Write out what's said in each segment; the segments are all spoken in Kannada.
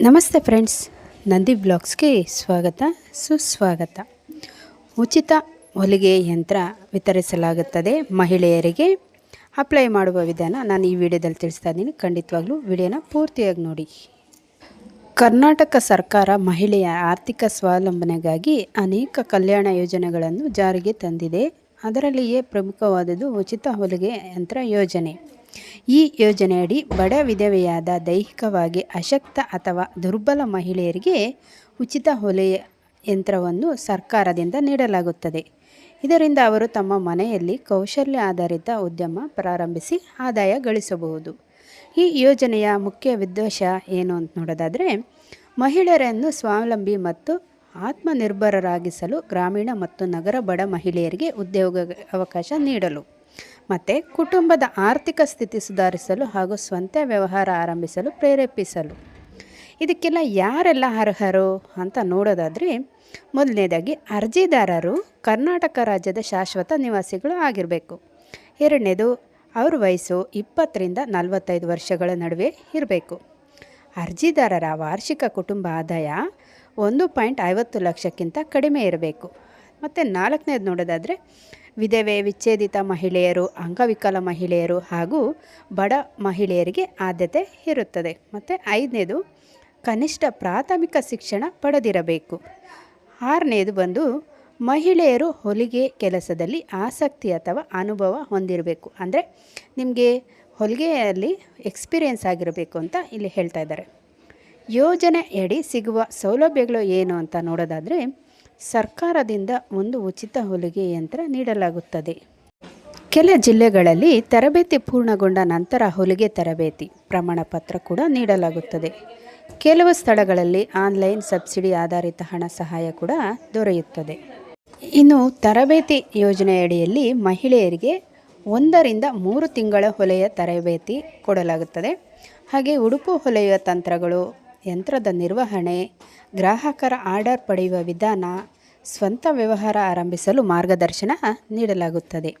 ನಮಸ್ತೆ ಫ್ರೆಂಡ್ಸ್, ನಂದಿ ಬ್ಲಾಗ್ಸ್ಗೆ ಸ್ವಾಗತ, ಸುಸ್ವಾಗತ. ಉಚಿತ ಹೊಲಿಗೆ ಯಂತ್ರ ವಿತರಿಸಲಾಗುತ್ತದೆ ಮಹಿಳೆಯರಿಗೆ. ಅಪ್ಲೈ ಮಾಡುವ ವಿಧಾನ ನಾನು ಈ ವಿಡಿಯೋದಲ್ಲಿ ತಿಳಿಸ್ತಾ ಇದ್ದೀನಿ. ಖಂಡಿತವಾಗ್ಲೂ ವಿಡಿಯೋನ ಪೂರ್ತಿಯಾಗಿ ನೋಡಿ. ಕರ್ನಾಟಕ ಸರ್ಕಾರ ಮಹಿಳೆಯ ಆರ್ಥಿಕ ಸ್ವಾವಲಂಬನೆಗಾಗಿ ಅನೇಕ ಕಲ್ಯಾಣ ಯೋಜನೆಗಳನ್ನು ಜಾರಿಗೆ ತಂದಿದೆ. ಅದರಲ್ಲಿಯೇ ಪ್ರಮುಖವಾದದ್ದು ಉಚಿತ ಹೊಲಿಗೆ ಯಂತ್ರ ಯೋಜನೆ. ಈ ಯೋಜನೆಯಡಿ ಬಡ ವಿಧವೆಯಾದ ದೈಹಿಕವಾಗಿ ಅಶಕ್ತ ಅಥವಾ ದುರ್ಬಲ ಮಹಿಳೆಯರಿಗೆ ಉಚಿತ ಹೊಲೆಯ ಯಂತ್ರವನ್ನು ಸರ್ಕಾರದಿಂದ ನೀಡಲಾಗುತ್ತದೆ. ಇದರಿಂದ ಅವರು ತಮ್ಮ ಮನೆಯಲ್ಲಿ ಕೌಶಲ್ಯ ಆಧಾರಿತ ಉದ್ಯಮ ಪ್ರಾರಂಭಿಸಿ ಆದಾಯ ಗಳಿಸಬಹುದು. ಈ ಯೋಜನೆಯ ಮುಖ್ಯ ಉದ್ದೇಶ ಏನು ಅಂತ ನೋಡೋದಾದರೆ, ಮಹಿಳೆಯರನ್ನು ಸ್ವಾವಲಂಬಿ ಮತ್ತು ಆತ್ಮನಿರ್ಭರರಾಗಿಸಲು ಗ್ರಾಮೀಣ ಮತ್ತು ನಗರ ಬಡ ಮಹಿಳೆಯರಿಗೆ ಉದ್ಯೋಗ ಅವಕಾಶ ನೀಡಲು. ಮತ್ತು ಕುಟುಂಬದ ಆರ್ಥಿಕ ಸ್ಥಿತಿ ಸುಧಾರಿಸಲು ಹಾಗೂ ಸ್ವಂತ ವ್ಯವಹಾರ ಆರಂಭಿಸಲು ಪ್ರೇರೇಪಿಸಲು. ಇದಕ್ಕೆಲ್ಲ ಯಾರೆಲ್ಲ ಅರ್ಹರು ಅಂತ ನೋಡೋದಾದರೆ, ಮೊದಲನೇದಾಗಿ ಅರ್ಜಿದಾರರು ಕರ್ನಾಟಕ ರಾಜ್ಯದ ಶಾಶ್ವತ ನಿವಾಸಿಗಳು ಆಗಿರಬೇಕು. ಎರಡನೇದು, ಅವ್ರ ವಯಸ್ಸು ಇಪ್ಪತ್ತರಿಂದ ನಲವತ್ತೈದು ವರ್ಷಗಳ ನಡುವೆ ಇರಬೇಕು. ಅರ್ಜಿದಾರರ ವಾರ್ಷಿಕ ಕುಟುಂಬ ಆದಾಯ ಒಂದು ಪಾಯಿಂಟ್ ಐವತ್ತು ಲಕ್ಷಕ್ಕಿಂತ ಕಡಿಮೆ ಇರಬೇಕು. ಮತ್ತು ನಾಲ್ಕನೇದು ನೋಡೋದಾದರೆ ವಿಧವೆ ವಿಚ್ಛೇದಿತ ಮಹಿಳೆಯರು, ಅಂಗವಿಕಲ ಮಹಿಳೆಯರು ಹಾಗೂ ಬಡ ಮಹಿಳೆಯರಿಗೆ ಆದ್ಯತೆ ಇರುತ್ತದೆ. ಮತ್ತು ಐದನೇದು, ಕನಿಷ್ಠ ಪ್ರಾಥಮಿಕ ಶಿಕ್ಷಣ ಪಡೆದಿರಬೇಕು. ಆರನೇದು ಬಂದು, ಮಹಿಳೆಯರು ಹೊಲಿಗೆ ಕೆಲಸದಲ್ಲಿ ಆಸಕ್ತಿ ಅಥವಾ ಅನುಭವ ಹೊಂದಿರಬೇಕು. ಅಂದರೆ ನಿಮಗೆ ಹೊಲಿಗೆಯಲ್ಲಿ ಎಕ್ಸ್ಪೀರಿಯೆನ್ಸ್ ಆಗಿರಬೇಕು ಅಂತ ಇಲ್ಲಿ ಹೇಳ್ತಾ ಇದ್ದಾರೆ. ಯೋಜನೆಯಡಿ ಸಿಗುವ ಸೌಲಭ್ಯಗಳು ಏನು ಅಂತ ನೋಡೋದಾದರೆ ಸರ್ಕಾರದಿಂದ ಒಂದು ಉಚಿತ ಹೊಲಿಗೆ ಯಂತ್ರ ನೀಡಲಾಗುತ್ತದೆ. ಕೆಲ ಜಿಲ್ಲೆಗಳಲ್ಲಿ ತರಬೇತಿ ಪೂರ್ಣಗೊಂಡ ನಂತರ ಹೊಲಿಗೆ ತರಬೇತಿ ಪ್ರಮಾಣ ಪತ್ರ ಕೂಡ ನೀಡಲಾಗುತ್ತದೆ. ಕೆಲವು ಸ್ಥಳಗಳಲ್ಲಿ ಆನ್ಲೈನ್ ಸಬ್ಸಿಡಿ ಆಧಾರಿತ ಹಣ ಸಹಾಯ ಕೂಡ ದೊರೆಯುತ್ತದೆ. ಇನ್ನು ತರಬೇತಿ ಯೋಜನೆಯಡಿಯಲ್ಲಿ ಮಹಿಳೆಯರಿಗೆ ಒಂದರಿಂದ ಮೂರು ತಿಂಗಳ ಹೊಲೆಯ ತರಬೇತಿ ಕೊಡಲಾಗುತ್ತದೆ. ಹಾಗೆ ಉಡುಪು ಹೊಲೆಯ ತಂತ್ರಗಳು ಯಂತ್ರದ ನಿರ್ವಹಣೆ, ಗ್ರಾಹಕರ ಆರ್ಡರ್ ಪಡೆಯುವ ವಿಧಾನ, ಸ್ವಂತ ವ್ಯವಹಾರ ಆರಂಭಿಸಲು ಮಾರ್ಗದರ್ಶನ ನೀಡಲಾಗುತ್ತದೆ.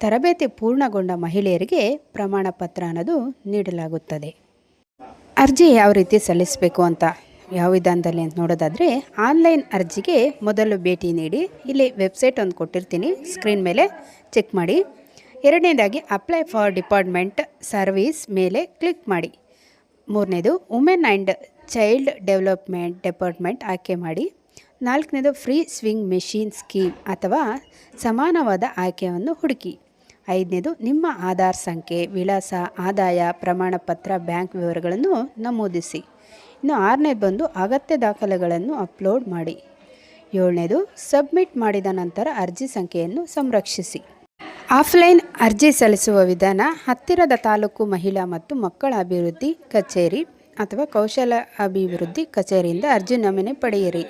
ತರಬೇತಿ ಪೂರ್ಣಗೊಂಡ ಮಹಿಳೆಯರಿಗೆ ಪ್ರಮಾಣ ಪತ್ರ ಅನ್ನೋದು ನೀಡಲಾಗುತ್ತದೆ. ಅರ್ಜಿ ಯಾವ ರೀತಿ ಸಲ್ಲಿಸಬೇಕು ಅಂತ ಯಾವ ವಿಧಾನದಲ್ಲಿ ಅಂತ ನೋಡೋದಾದರೆ, ಆನ್ಲೈನ್ ಅರ್ಜಿಗೆ ಮೊದಲು ಭೇಟಿ ನೀಡಿ, ಇಲ್ಲಿ ವೆಬ್ಸೈಟ್ ಒಂದು ಕೊಟ್ಟಿರ್ತೀನಿ, ಸ್ಕ್ರೀನ್ ಮೇಲೆ ಚೆಕ್ ಮಾಡಿ. ಎರಡನೇದಾಗಿ, ಅಪ್ಲೈ ಫಾರ್ ಡಿಪಾರ್ಟ್ಮೆಂಟ್ ಸರ್ವೀಸ್ ಮೇಲೆ ಕ್ಲಿಕ್ ಮಾಡಿ. ಮೂರನೇದು women and child development department ಆಯ್ಕೆ ಮಾಡಿ. ನಾಲ್ಕನೇದು ಫ್ರೀ ಸ್ವಿಂಗ್ ಮೆಷಿನ್ ಸ್ಕೀಮ್ ಅಥವಾ ಸಮಾನವಾದ ಆಯ್ಕೆಯನ್ನು ಹುಡುಕಿ. ಐದನೇದು, ನಿಮ್ಮ ಆಧಾರ್ ಸಂಖ್ಯೆ, ವಿಳಾಸ, ಆದಾಯ, ಪ್ರಮಾಣಪತ್ರ, ಬ್ಯಾಂಕ್ ವಿವರಗಳನ್ನು ನಮೂದಿಸಿ. ಇನ್ನು ಆರನೇದು ಬಂದು, ಅಗತ್ಯ ದಾಖಲೆಗಳನ್ನು ಅಪ್ಲೋಡ್ ಮಾಡಿ. ಏಳನೇದು ಸಬ್ಮಿಟ್ ಮಾಡಿದ ನಂತರ ಅರ್ಜಿ ಸಂಖ್ಯೆಯನ್ನು ಸಂರಕ್ಷಿಸಿ. ಆಫ್ಲೈನ್ ಅರ್ಜಿ ಸಲ್ಲಿಸುವ ವಿಧಾನ ಹತ್ತಿರದ ತಾಲೂಕು ಮಹಿಳಾ ಮತ್ತು ಮಕ್ಕಳ ಅಭಿವೃದ್ಧಿ ಕಚೇರಿ ಅಥವಾ ಕೌಶಲ ಅಭಿವೃದ್ಧಿ ಕಚೇರಿಯಿಂದ ಅರ್ಜಿ ನಮೂನೆ ಪಡೆಯಿರಿ.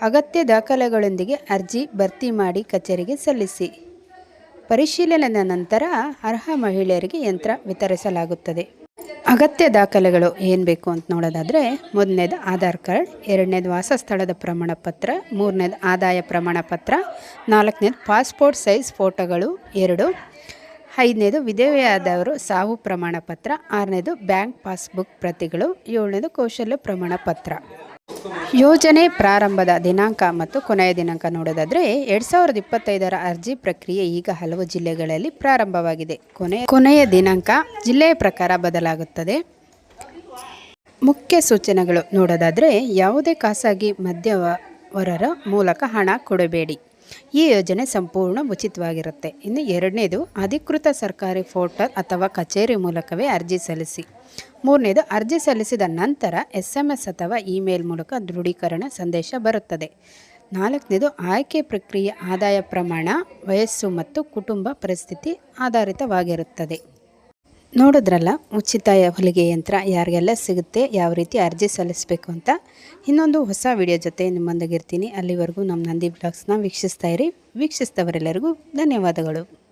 ಅಗತ್ಯ ದಾಖಲೆಗಳೊಂದಿಗೆ ಅರ್ಜಿ ಭರ್ತಿ ಮಾಡಿ ಕಚೇರಿಗೆ ಸಲ್ಲಿಸಿ. ಪರಿಶೀಲನೆಯ ನಂತರ ಅರ್ಹ ಮಹಿಳೆಯರಿಗೆ ಯಂತ್ರ ವಿತರಿಸಲಾಗುತ್ತದೆ. ಅಗತ್ಯ ದಾಖಲೆಗಳು ಏನು ಬೇಕು ಅಂತ ನೋಡೋದಾದರೆ, ಮೊದಲನೇದು ಆಧಾರ್ ಕಾರ್ಡ್, ಎರಡನೇದು ವಾಸಸ್ಥಳದ ಪ್ರಮಾಣ ಪತ್ರ, ಮೂರನೇದು ಆದಾಯ ಪ್ರಮಾಣ ಪತ್ರ, ನಾಲ್ಕನೇದು ಪಾಸ್ಪೋರ್ಟ್ ಸೈಜ್ ಫೋಟೋಗಳು ಎರಡು, ಐದನೇದು ವಿಧವೆಯಾದವರು ಸಾವು ಪ್ರಮಾಣ ಪತ್ರ, ಆರನೇದು ಬ್ಯಾಂಕ್ ಪಾಸ್ಬುಕ್ ಪ್ರತಿಗಳು, ಏಳನೇದು ಕೌಶಲ್ಯ ಪ್ರಮಾಣ ಪತ್ರ. ಯೋಜನೆ ಪ್ರಾರಂಭದ ದಿನಾಂಕ ಮತ್ತು ಕೊನೆಯ ದಿನಾಂಕ ನೋಡೋದಾದರೆ ಎರಡು ಸಾವಿರದ ಇಪ್ಪತ್ತೈದರ ಅರ್ಜಿ ಪ್ರಕ್ರಿಯೆ ಈಗ ಹಲವು ಜಿಲ್ಲೆಗಳಲ್ಲಿ ಪ್ರಾರಂಭವಾಗಿದೆ. ಕೊನೆಯ ಕೊನೆಯ ದಿನಾಂಕ ಜಿಲ್ಲೆಯ ಪ್ರಕಾರ ಬದಲಾಗುತ್ತದೆ. ಮುಖ್ಯ ಸೂಚನೆಗಳು ನೋಡೋದಾದರೆ ಯಾವುದೇ ಖಾಸಗಿ ಮಧ್ಯವರರ ಮೂಲಕ ಹಣ ಕೊಡಬೇಡಿ. ಈ ಯೋಜನೆ ಸಂಪೂರ್ಣ ಉಚಿತವಾಗಿರುತ್ತೆ. ಇನ್ನು ಎರಡನೇದು, ಅಧಿಕೃತ ಸರ್ಕಾರಿ ಪೋರ್ಟಲ್ ಅಥವಾ ಕಚೇರಿ ಮೂಲಕವೇ ಅರ್ಜಿ ಸಲ್ಲಿಸಿ. ಮೂರನೇದು, ಅರ್ಜಿ ಸಲ್ಲಿಸಿದ ನಂತರ ಎಸ್ ಎಂ ಎಸ್ ಅಥವಾ ಇಮೇಲ್ ಮೂಲಕ ದೃಢೀಕರಣ ಸಂದೇಶ ಬರುತ್ತದೆ. ನಾಲ್ಕನೇದು, ಆಯ್ಕೆ ಪ್ರಕ್ರಿಯೆ ಆದಾಯ ಪ್ರಮಾಣ, ವಯಸ್ಸು ಮತ್ತು ಕುಟುಂಬ ಪರಿಸ್ಥಿತಿ ಆಧಾರಿತವಾಗಿರುತ್ತದೆ. ನೋಡಿದ್ರಲ್ಲ, ಉಚಿತ ಹೊಲಿಗೆ ಯಂತ್ರ ಯಾರಿಗೆಲ್ಲ ಸಿಗುತ್ತೆ, ಯಾವ ರೀತಿ ಅರ್ಜಿ ಸಲ್ಲಿಸಬೇಕು ಅಂತ. ಇನ್ನೊಂದು ಹೊಸ ವಿಡಿಯೋ ಜೊತೆ ನಿಮ್ಮೊಂದಿಗಿರ್ತೀನಿ. ಅಲ್ಲಿವರೆಗೂ ನಮ್ಮ ನಂದಿ ಬ್ಲಾಗ್ಸ್ನ ವೀಕ್ಷಿಸ್ತಾ ಇರಿ. ವೀಕ್ಷಿಸಿದವರೆಲ್ಲರಿಗೂ ಧನ್ಯವಾದಗಳು.